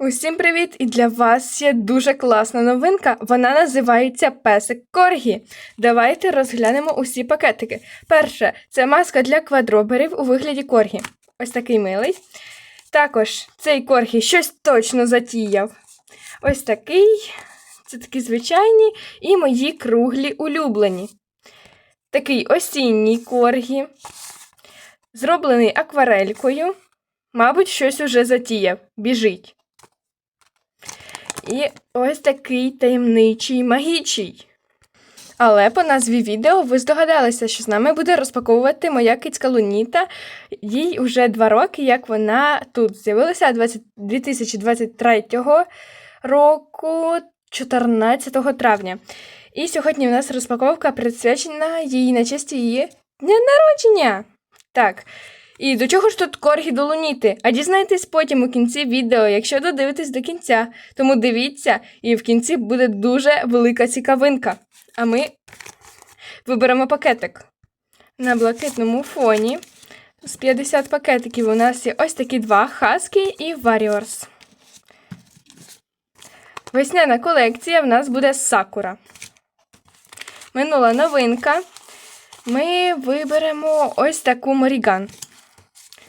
Усім привіт! І для вас є дуже класна новинка. Вона називається Песик Коргі. Давайте розглянемо усі пакетики. Перше це маска для квадроберів у вигляді коргі. Ось такий милий. Також цей коргі щось точно затіяв. Ось такий. Це такі звичайні і мої круглі улюблені. Такий осінній коргі. Зроблений акварелькою. Мабуть, щось уже затіяв. Біжить. І ось такий таємничий магічий. Але по назві відео ви здогадалися, що з нами буде розпаковувати моя кицька Луніта. Їй вже два роки, як вона тут з'явилася 2023 року, 14 травня. І сьогодні у нас розпаковка присвячена їй на честь її дня народження. Так. І до чого ж тут коргі до луніти? А дізнаєтесь потім у кінці відео, якщо додивитесь до кінця. Тому дивіться, і в кінці буде дуже велика цікавинка. А ми виберемо пакетик. На блакитному фоні з 50 пакетиків у нас є ось такі два Husky і Warriors. Весняна колекція в нас буде Сакура. Минула новинка. Ми виберемо ось таку Моріган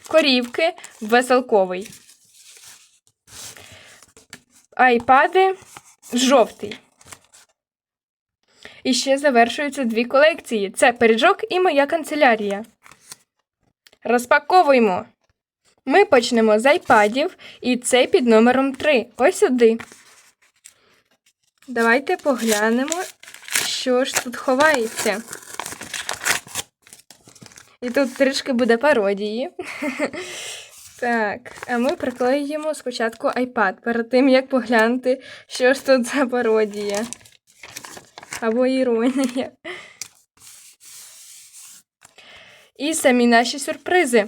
корівки веселковий. Айпади жовтий. І ще завершуються дві колекції: це пиріжок і моя канцелярія. Розпаковуємо. Ми почнемо з айпадів, і цей під номером 3. Ось сюди. Давайте поглянемо, що ж тут ховається. І тут трішки буде пародії. Так, а ми приклеїмо спочатку iPad перед тим, як поглянути, що ж тут за пародія. Або іронія. І самі наші сюрпризи.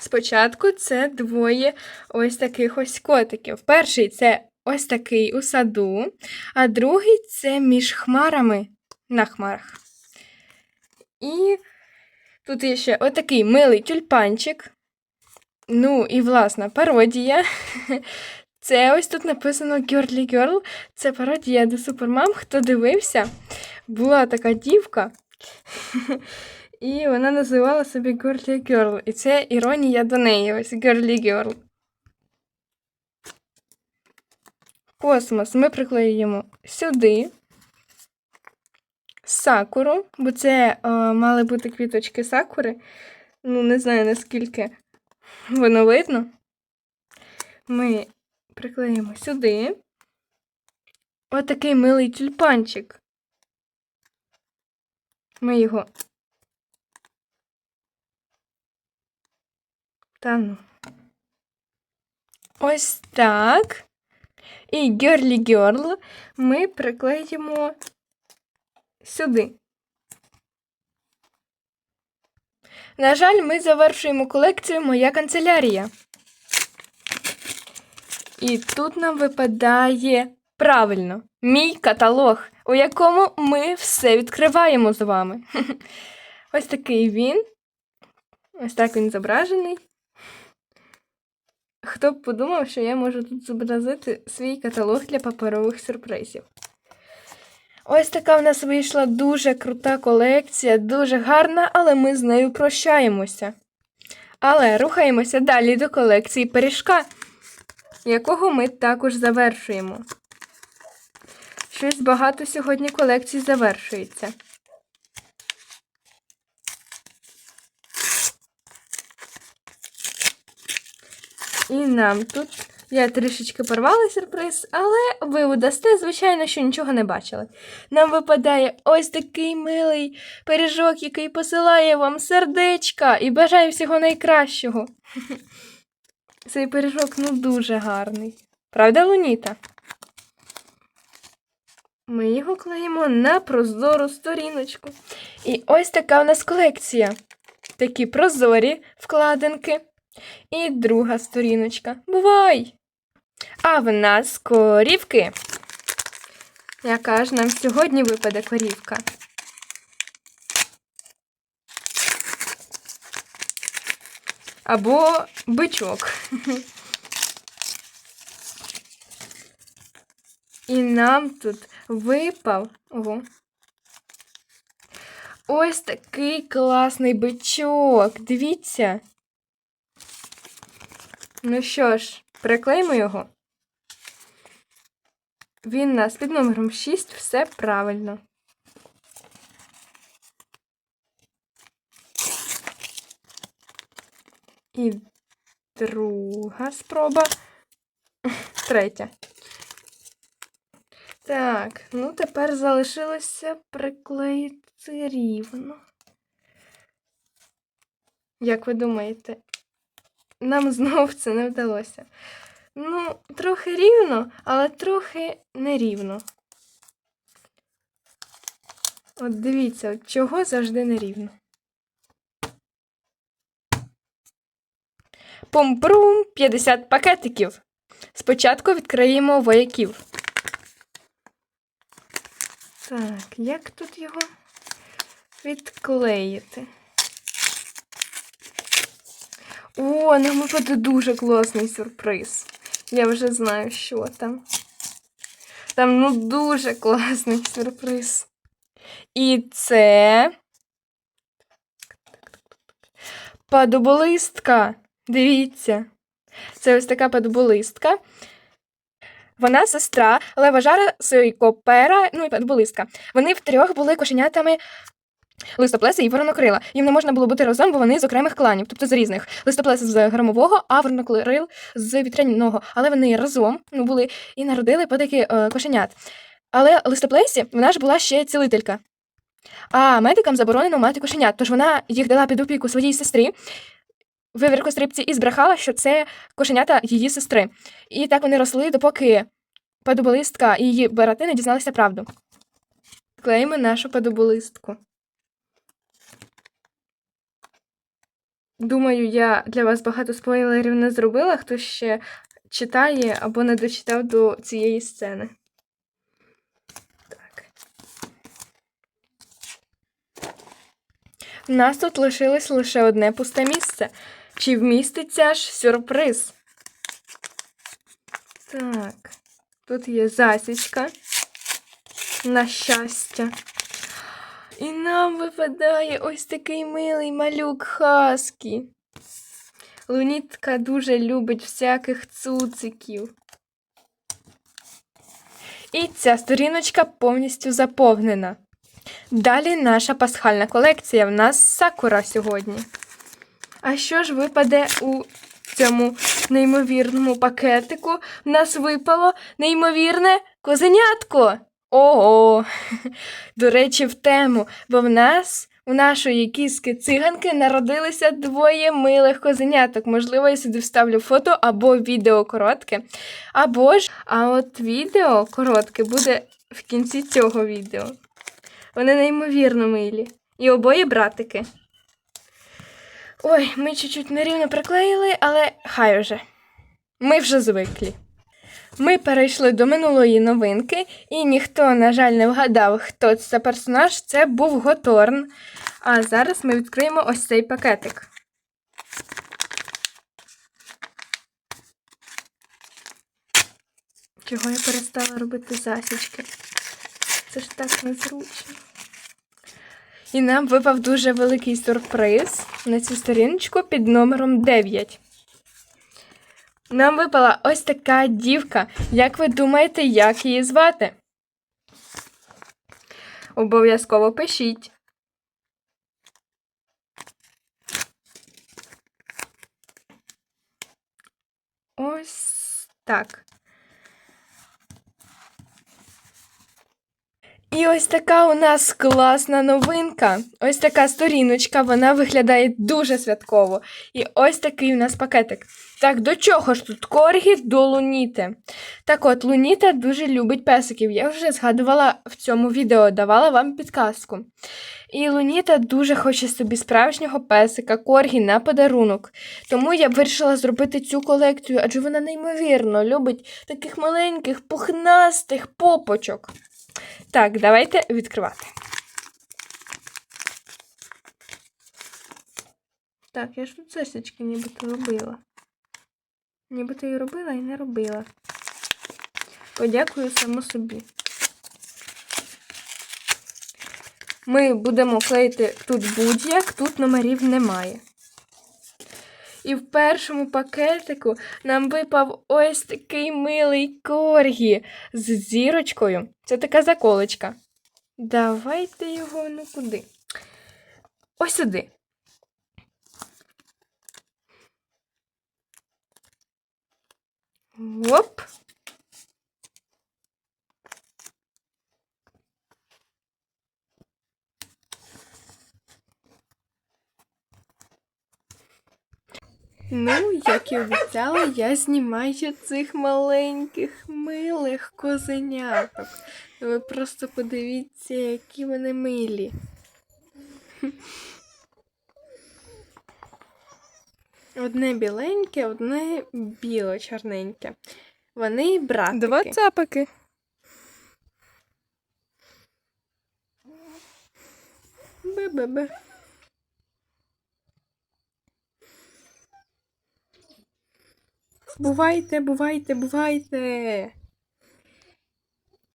Спочатку це двоє ось таких ось котиків. Перший це ось такий у саду, а другий це між хмарами на хмарах. І Тут є ще отакий милий тюльпанчик. Ну, і власна пародія. Це ось тут написано Girly Girl. Це пародія до Супермам. Хто дивився, була така дівка, і вона називала собі Girly Girl. І це іронія до неї. Ось Girly Girl. Космос ми приклеюємо сюди сакуру, бо це е, мали бути квіточки сакури. Ну, не знаю, наскільки воно видно. Ми приклеїмо сюди. Отакий милий тюльпанчик. Ми його. Та ну. Ось так. І Girly Girl ми приклеїмо сюди. На жаль, ми завершуємо колекцію Моя канцелярія. І тут нам випадає правильно мій каталог, у якому ми все відкриваємо з вами. Ось такий він. Ось так він зображений. Хто б подумав, що я можу тут зобразити свій каталог для паперових сюрпризів. Ось така в нас вийшла дуже крута колекція, дуже гарна, але ми з нею прощаємося. Але рухаємося далі до колекції пиріжка, якого ми також завершуємо. Щось багато сьогодні колекцій завершується. І нам тут я трішечки порвала сюрприз, але ви удасте, звичайно, що нічого не бачили. Нам випадає ось такий милий пиріжок, який посилає вам сердечка і бажає всього найкращого. Цей пиріжок ну дуже гарний. Правда, Луніта? Ми його клеїмо на прозору сторіночку. І ось така у нас колекція. Такі прозорі вкладинки. І друга сторіночка. Бувай! А в нас корівки. Яка ж нам сьогодні випаде корівка? Або бичок. І нам тут випав. Ого. Ось такий класний бичок. Дивіться. Ну що ж, приклеїмо його. Він нас під номером 6, все правильно. І друга спроба. Третя. Так, ну тепер залишилося приклеїти рівно. Як ви думаєте, нам знов це не вдалося. Ну, трохи рівно, але трохи нерівно. От дивіться, чого завжди нерівно. Пум-прум, 50 пакетиків. Спочатку відкриємо вояків. Так, як тут його відклеїти? О, нам випаде дуже класний сюрприз. Я вже знаю, що там. Там ну дуже класний сюрприз. І це. Падоболистка. Дивіться. Це ось така падоболистка. Вона сестра Леважара Сойкопера, ну і падоболистка. Вони втрьох були кошенятами листоплеса і воронокрила. Їм не можна було бути разом, бо вони з окремих кланів, тобто з різних. Листоплес з громового, а воронокрил з вітряного. Але вони разом ну, були і народили по е, кошенят. Але листоплесі вона ж була ще цілителька. А медикам заборонено мати кошенят, тож вона їх дала під опіку своїй сестрі. Вивіркострибці і збрехала, що це кошенята її сестри. І так вони росли, допоки падоболистка і її брати не дізналися правду. Клеїмо нашу падоболистку. Думаю, я для вас багато спойлерів не зробила, хто ще читає або не дочитав до цієї сцени. Так. У нас тут лишилось лише одне пусте місце. Чи вміститься ж сюрприз? Так, тут є засічка. На щастя. І нам випадає ось такий милий малюк Хаскі. Лунітка дуже любить всяких цуциків. І ця сторіночка повністю заповнена. Далі наша пасхальна колекція. В нас сакура сьогодні. А що ж випаде у цьому неймовірному пакетику? В нас випало неймовірне козенятко. Ого! До речі, в тему, бо в нас, у нашої кіски циганки, народилися двоє милих козеняток. Можливо, я сюди вставлю фото або відео коротке. Або ж, а от відео коротке буде в кінці цього відео. Вони неймовірно милі. І обоє братики. Ой, ми чуть-чуть нерівно приклеїли, але хай уже. Ми вже звиклі. Ми перейшли до минулої новинки, і ніхто, на жаль, не вгадав, хто це персонаж. Це був Готорн. А зараз ми відкриємо ось цей пакетик. Чого я перестала робити засічки? Це ж так незручно. І нам випав дуже великий сюрприз на цю сторіночку під номером 9. Нам випала ось така дівка. Як ви думаєте, як її звати? Обов'язково пишіть. Ось так. Ось така у нас класна новинка. Ось така сторіночка, вона виглядає дуже святково. І ось такий у нас пакетик. Так, до чого ж тут коргі до Луніти? Так от, Луніта дуже любить песиків. Я вже згадувала в цьому відео, давала вам підказку. І Луніта дуже хоче собі справжнього песика, коргі на подарунок. Тому я вирішила зробити цю колекцію, адже вона неймовірно любить таких маленьких, пухнастих попочок. Так, давайте відкривати. Так, я ж тут сесечки нібито робила. Нібито і робила, і не робила. Подякую само собі. Ми будемо клеїти тут будь-як, тут номерів немає. І в першому пакетику нам випав ось такий милий коргі з зірочкою. Це така заколочка. Давайте його ну куди? Ось сюди. Оп. Ну, як і обіцяла, я знімаю цих маленьких милих козеняток. Ви просто подивіться, які вони милі. Одне біленьке, одне біло-чорненьке. Вони братики. Два цапики. Бе-бе-бе. Бувайте, бувайте, бувайте.